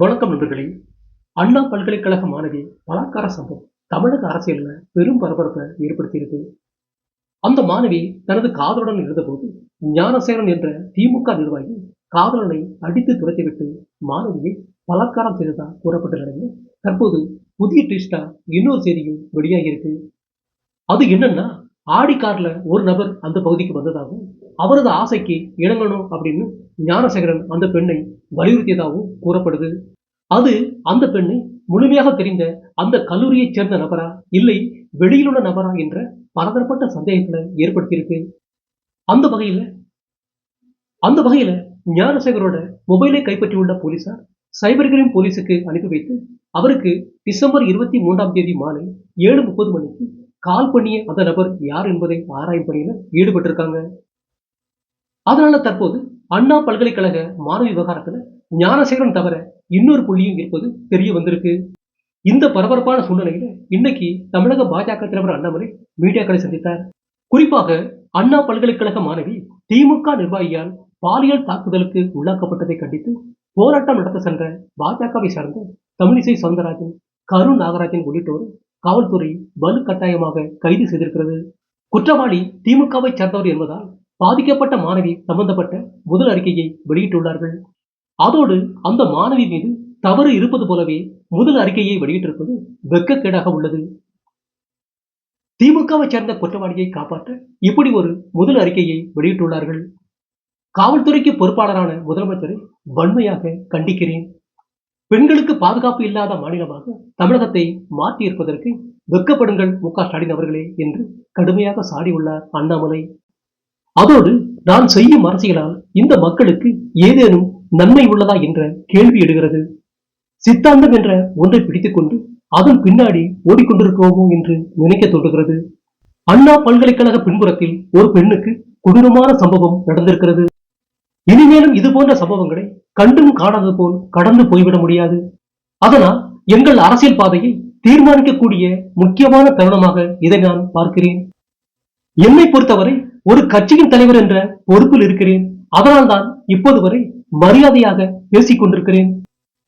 வணக்கம் நண்பர்களே. அண்ணா பல்கலைக்கழக மாணவி பலாத்கார சம்பவம் தமிழக அரசியலில் பெரும் பரபரப்பை ஏற்படுத்தியிருக்கு. அந்த மாணவி தனது காதலுடன் இருந்தபோது ஞானசேகரன் என்ற திமுக நிர்வாகி காதலனை அடித்து துரத்திவிட்டு மாணவியை பலாத்காரம் செய்ததா கூறப்பட்ட நிலையில் தற்போது புதிய ட்விஸ்டா இன்னொரு செய்தியும் வெளியாகியிருக்கு. அது என்னன்னா ஆடி கார்ல ஒரு நபர் அந்த பகுதிக்கு வந்ததாகவும் அவரது ஆசைக்கு இணங்கணும் அப்படின்னு ஞானசேகரன் அந்த பெண்ணை வலியுறுத்தியதாகவும் கூறப்படுது. அது அந்த பெண்ணை முழுமையாக தெரிந்த அந்த கல்லூரியைச் சேர்ந்த நபரா இல்லை வெளியிலுள்ள நபரா என்ற பலதரப்பட்ட சந்தேகங்களை ஏற்படுத்தியிருக்கு. அந்த வகையில அந்த வகையில ஞானசேகரோட மொபைலை கைப்பற்றியுள்ள போலீசார் சைபர் கிரைம் போலீஸுக்கு அனுப்பி வைத்து அவருக்கு டிசம்பர் இருபத்தி மூன்றாம் தேதி மாலை ஏழு முப்பது மணிக்கு கால் பண்ணிய அந்த நபர் யார் என்பதை ஆராயும் பணியில ஈடுபட்டிருக்காங்க. அதனால தற்போது அண்ணா பல்கலைக்கழக மாணவி விவகாரத்துல ஞானசேகரன் தவிர இன்னொரு புள்ளியும் இருப்பது தெரிய வந்திருக்கு. இந்த பரபரப்பான சூழ்நிலையில இன்னைக்கு தமிழக பாஜக தலைவர் அண்ணாமலை மீடியாக்களை சந்தித்தார். குறிப்பாக அண்ணா பல்கலைக்கழக மாணவி திமுக நிர்வாகியால் பாலியல் தாக்குதலுக்கு உள்ளாக்கப்பட்டதை கண்டித்து போராட்டம் நடத்த சென்ற பாஜகவை சார்ந்த தமிழிசை சவுந்தரராஜன் கருண் நாகராஜன் உள்ளிட்டோரும் காவல்துறை வலு கட்டாயமாக கைது செய்திருக்கிறது. குற்றவாளி திமுகவை சேர்ந்தவர் என்பதால் பாதிக்கப்பட்ட மாணவி சம்பந்தப்பட்ட முதல் அறிக்கையை வெளியிட்டுள்ளார்கள். அதோடு அந்த மாணவி மீது தவறு இருப்பது போலவே முதல் அறிக்கையை வெளியிட்டிருப்பது வெக்கக்கேடாக உள்ளது. திமுகவை சேர்ந்த குற்றவாளியை காப்பாற்ற இப்படி ஒரு முதல் அறிக்கையை வெளியிட்டுள்ளார்கள். காவல்துறைக்கு பொறுப்பாளரான முதலமைச்சரை வன்மையாக கண்டிக்கிறேன். பெண்களுக்கு பாதுகாப்பு இல்லாத மாநிலமாக தமிழகத்தை மாற்றியிருப்பதற்கு வெட்கப்படுங்கள் மு க ஸ்டாலின் அவர்களே என்று கடுமையாக சாடியுள்ளார் அண்ணாமலை. அதோடு நான் செய்யும் அரசியலால் இந்த மக்களுக்கு ஏதேனும் நன்மை உள்ளதா என்ற கேள்வி எடுகிறது சித்தாந்தம் என்ற ஒன்றை பிடித்துக் கொண்டு அதன் பின்னாடி ஓடிக்கொண்டிருக்கோமோ என்று நினைக்க தோன்றுகிறது. அண்ணா பல்கலைக்கழக பின்புறத்தில் ஒரு பெண்ணுக்கு கொடூரமான சம்பவம் நடந்திருக்கிறது. இனிமேலும் இது போன்ற சம்பவங்களை கண்டும் காணாதது போல் கடந்து போய்விட முடியாது. அதனால் எங்கள் அரசியல் பாதையை தீர்மானிக்கக்கூடிய முக்கியமான தருணமாக இதை நான் பார்க்கிறேன். என்னை பொறுத்தவரை ஒரு கட்சியின் தலைவர் என்ற பொறுப்பில் இருக்கிறேன். அதனால்தான் இப்போது வரை மரியாதையாக பேசிக் கொண்டிருக்கிறேன்.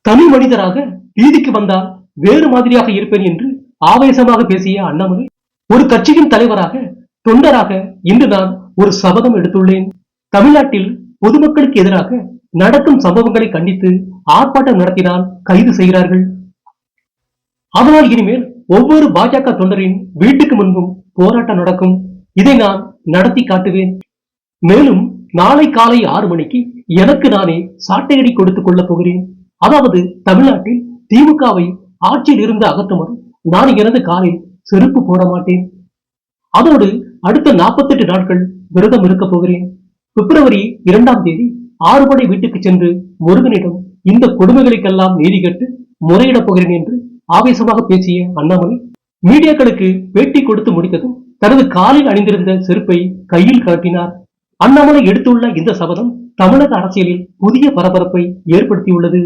தனி மனிதராக வீதிக்கு வந்தால் வேறு மாதிரியாக இருப்பேன் என்று ஆவேசமாக பேசிய அண்ணாமலை ஒரு கட்சியின் தலைவராக தொண்டராக இன்று நான் ஒரு சபதம் எடுத்துள்ளேன். தமிழ்நாட்டில் பொதுமக்களுக்கு எதிராக நடக்கும் சம்பவங்களை கண்டித்து ஆர்ப்பாட்டம் நடத்தினால் கைது செய்கிறார்கள். அதனால் இனிமேல் ஒவ்வொரு பாஜக தொண்டரின் வீட்டுக்கு முன்பும் போராட்டம் நடக்கும். இதை நான் நடத்தி காட்டுவேன். மேலும் நாளை காலை ஆறு மணிக்கு எனக்கு நானே சாட்டையடி கொடுத்துக் கொள்ளப் போகிறேன். அதாவது தமிழ்நாட்டில் திமுகவை ஆட்சியில் இருந்து அகற்றுமாறு நான் எனது காலில் செருப்பு போட மாட்டேன். அதோடு அடுத்த 48 நாட்கள் விரதம் இருக்கப் போகிறேன். பிப்ரவரி இரண்டாம் தேதி ஆறுபடை வீட்டுக்கு சென்று முருகனிடம் இந்த கொடுமைகளுக்கெல்லாம் நீதி கட்டு முறையிடப் போகிறேன் என்று ஆவேசமாக பேசிய அண்ணாமலை மீடியாக்களுக்கு பேட்டி கொடுத்து முடித்ததும் தனது காலில் அணிந்திருந்த செருப்பை கையில் காட்டினார் அண்ணாமலை எடுத்துள்ள இந்த சபதம் தமிழக அரசியலில் புதிய பரபரப்பை ஏற்படுத்தியுள்ளது.